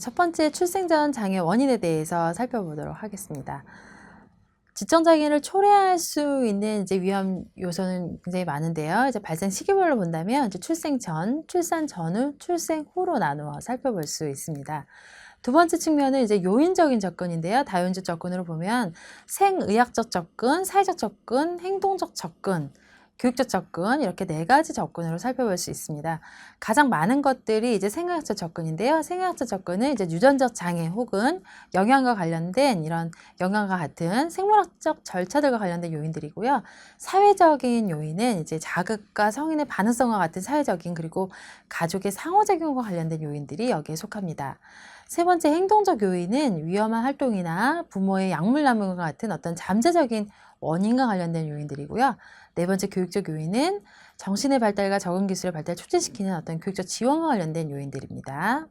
첫 번째 출생 전 장애 원인에 대해서 살펴보도록 하겠습니다. 지적 장애를 초래할 수 있는 이제 위험 요소는 굉장히 많은데요. 이제 발생 시기별로 본다면 이제 출생 전, 출산 전후, 출생 후로 나누어 살펴볼 수 있습니다. 두 번째 측면은 이제 요인적인 접근인데요. 다용적 접근으로 보면 생의학적 접근, 사회적 접근, 행동적 접근, 교육적 접근 이렇게 네 가지 접근으로 살펴볼 수 있습니다. 가장 많은 것들이 이제 생각학적 접근인데요. 생각학적 접근은 이제 유전적 장애 혹은 영양과 관련된 이런 영양과 같은 생물학적 절차들과 관련된 요인들이고요. 사회적인 요인은 이제 자극과 성인의 반응성과 같은 사회적인 그리고 가족의 상호작용과 관련된 요인들이 여기에 속합니다. 세 번째 행동적 요인은 위험한 활동이나 부모의 약물 남용과 같은 어떤 잠재적인 원인과 관련된 요인들이고요. 네 번째 교육적 요인은 정신의 발달과 적응 기술의 발달을 촉진시키는 어떤 교육적 지원과 관련된 요인들입니다.